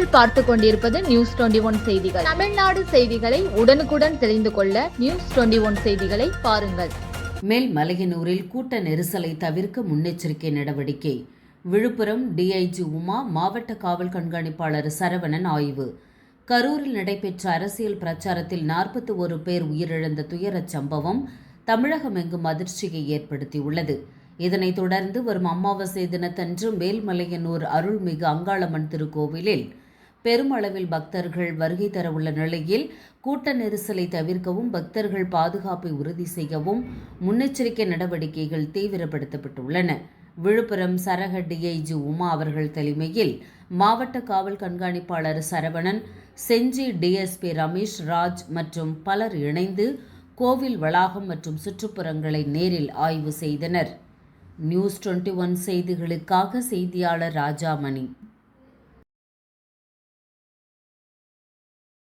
நீங்கள் பார்த்து கொண்டிருப்பது நியூஸ் டுவெண்டி ஒன் செய்திகள். தமிழ்நாடு செய்திகளை உடனுக்குடன் தெரிந்து கொள்ள நியூஸ் டுவெண்டி ஒன் செய்திகளை பாருங்கள். மேல் மலையனூரில் கூட்ட நெரிசலை தவிர்க்க முன்னெச்சரிக்கை நடவடிக்கை. விழுப்புரம் டிஐஜி உமா மாவட்ட காவல் கண்காணிப்பாளர் சரவணன் ஆய்வு. கரூரில் நடைபெற்ற அரசியல் பிரச்சாரத்தில் நாற்பத்தி ஒரு பேர் உயிரிழந்த துயரச் சம்பவம் தமிழகம் எங்கும் அதிர்ச்சியை ஏற்படுத்தியுள்ளது. இதனைத் தொடர்ந்து வரும் அமாவாசை தினத்தன்று மேல்மலையனூர் அருள்மிகு அங்காளம்மன் திருக்கோவிலில் பெருமளவில் பக்தர்கள் வருகை தரவுள்ள நிலையில் கூட்ட நெரிசலை தவிர்க்கவும் பக்தர்கள் பாதுகாப்பை உறுதி செய்யவும் முன்னெச்சரிக்கை நடவடிக்கைகள் தீவிரப்படுத்தப்பட்டுள்ளன. விழுப்புரம் சரக டிஐஜி உமா அவர்கள் தலைமையில் மாவட்ட காவல் கண்காணிப்பாளர் சரவணன் செஞ்சி டிஎஸ்பி ரமேஷ் ராஜ் மற்றும் பலர் இணைந்து கோவில் வளாகம் மற்றும் சுற்றுப்புறங்களை நேரில் ஆய்வு செய்தனர். நியூஸ் டுவெண்ட்டி ஒன் செய்திகளுக்காக செய்தியாளர் ராஜாமணி.